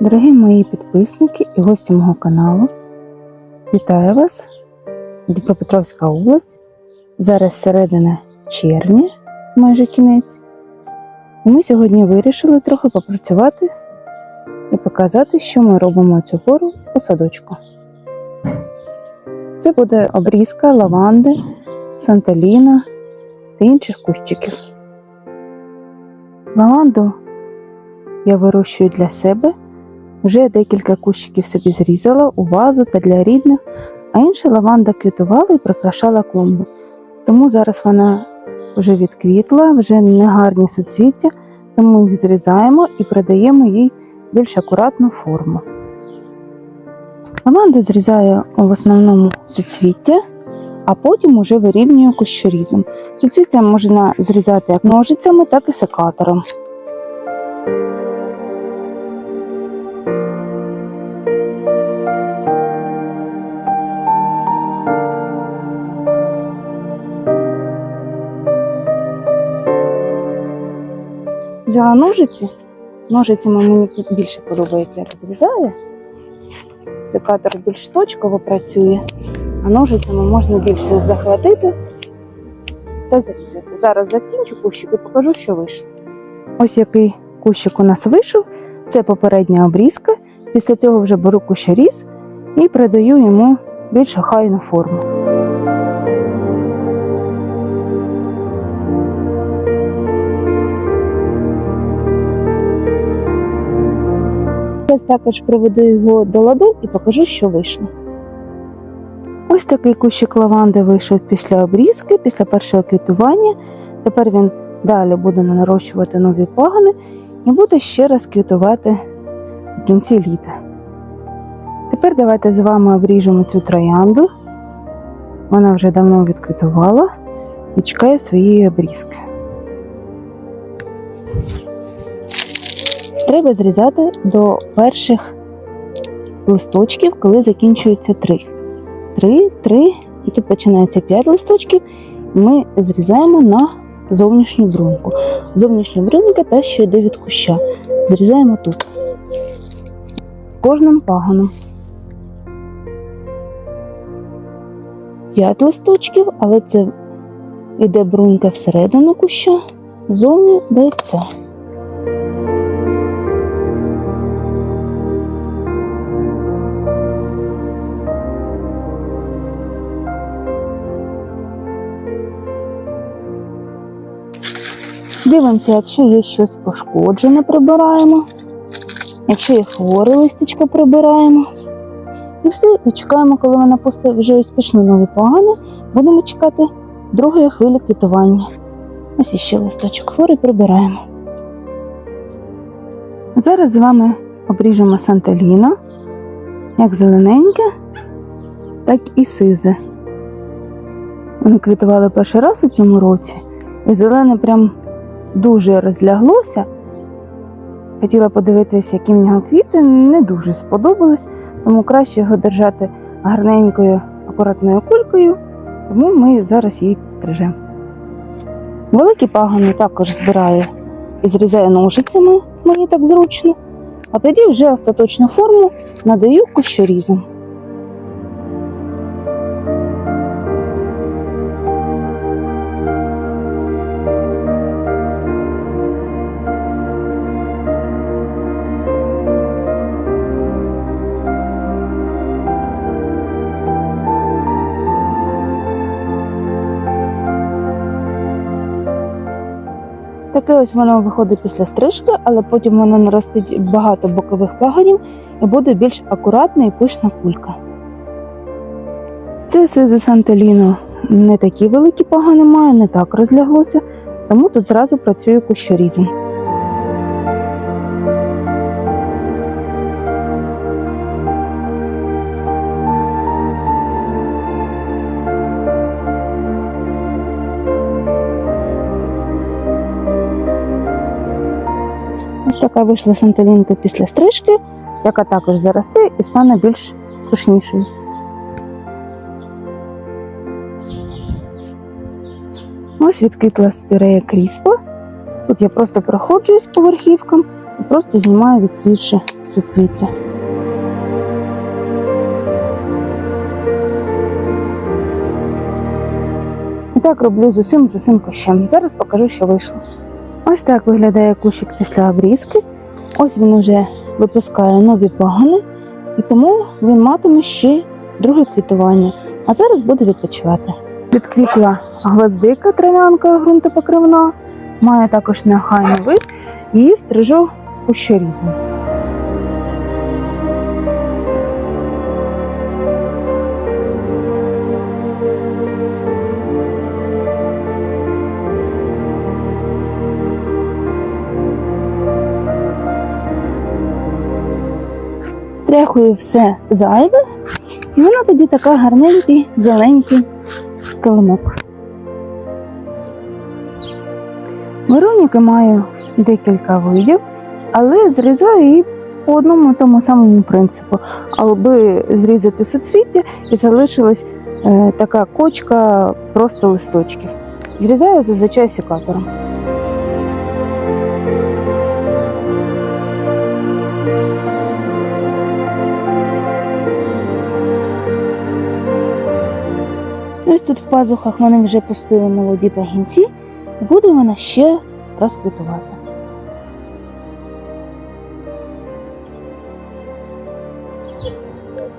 Дорогі мої підписники і гості мого каналу, вітаю вас! Дніпропетровська область. Зараз середина червня, майже кінець. І ми сьогодні вирішили трохи попрацювати і показати, що ми робимо цю пору у садочку. Це буде обрізка лаванди, санталіна та інших кущиків. Лаванду я вирощую для себе. Вже декілька кущиків собі зрізала у вазу та для рідних, а інша лаванда квітувала і прикрашала клумбу. Тому зараз вона вже відквітла, вже негарні суцвіття, тому їх зрізаємо і придаємо їй більш акуратну форму. Лаванду зрізаю в основному суцвіття, а потім уже вирівнюю кущорізом. Суцвіття можна зрізати як ножицями, так і секатором. Взяла ножиці. Ножицями мені тут більше подобається розрізаю. Секатор більш точково працює, а ножицями можна більше захватити та зрізати. Зараз закінчу кущик і покажу, що вийшло. Ось який кущик у нас вийшов. Це попередня обрізка. Після цього вже беру кущоріз і придаю йому більш охайну форму. Зараз також приведу його до ладу і покажу, що вийшло. Ось такий кущик лаванди вийшов після обрізки, після першого квітування. Тепер він далі буде нарощувати нові пагони і буде ще раз квітувати в кінці літа. Тепер давайте з вами обріжемо цю троянду. Вона вже давно відквітувала і чекає своєї обрізки. Треба зрізати до перших листочків, коли закінчується три. Три, три, і тут починається п'ять листочків. Ми зрізаємо на зовнішню бруньку. Зовнішня брунька та що йде від куща. Зрізаємо тут. З кожним пагоном. П'ять листочків, але це йде брунька всередину куща, зовні дається. Дивимося, якщо є щось пошкоджене, прибираємо. Якщо є хворе листячко, прибираємо. І все, і чекаємо, коли вона пусте вже ось пішли нові погани, будемо чекати другої хвилі квітування. Ось іще листочок хворий прибираємо. Зараз з вами обріжемо санталіно, як зелененьке, так і сизе. Вони квітували перший раз у цьому році, і зелене прям дуже розляглося. Хотіла подивитися, які в нього квіти, не дуже сподобалось, тому краще його держати гарненькою, акуратною кулькою, тому ми зараз її підстрижемо. Великі пагони також збираю і зрізаю ножицями, мені так зручно, а тоді вже остаточну форму надаю кущорізом. Таке ось воно виходить після стрижки, але потім воно наростить багато бокових пагонів і буде більш акуратна і пишна кулька. Це сизе Сантеліно не такі великі пагони має, не так розляглося, тому тут зразу працюю кущорізом. Ось така вийшла санталінка після стрижки, яка також заросте і стане більш пишнішою. Ось відквітла спірея кріспа. Тут я просто проходжуюсь по верхівкам і просто знімаю відсвівши суцвіття. І так роблю з усім з усім кущем. Зараз покажу, що вийшло. Ось так виглядає кущик після обрізки. Ось він уже випускає нові пагони, і тому він матиме ще друге квітування. А зараз буде відпочивати. Відквітла гвоздика, трав'янка ґрунтопокривна, має також нехайний вид, і стрижу кущорізом. Стряхую все зайве, і вона тоді така гарненький, зеленький килимок. Вероніки маю декілька видів, але зрізаю її по одному тому самому принципу, аби зрізати суцвіття і залишилась е, така кочка просто листочків. Зрізаю зазвичай секатором. Ось тут в пазухах вони вже пустили молоді пагінці, буде вона ще розквітувати.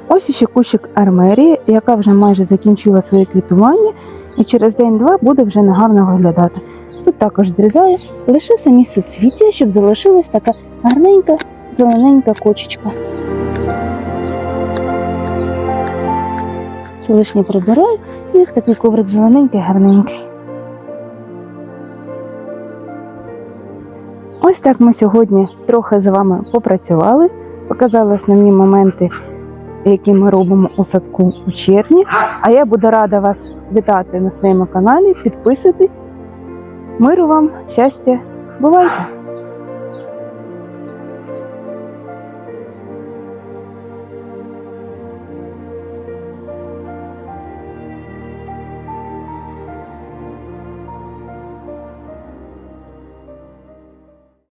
Ось іще кущик армерії, яка вже майже закінчила своє квітування, і через день-два буде вже негарно виглядати. Тут також зрізаю лише самі суцвіття, щоб залишилась така гарненька зелененька кочечка. Все лишнє прибираю і ось такий коврик зелененький, гарненький. Ось так ми сьогодні трохи з вами попрацювали, показали основні моменти, які ми робимо у садку у червні. А я буду рада вас вітати на своєму каналі. Підписуйтесь. Миру вам, щастя, бувайте!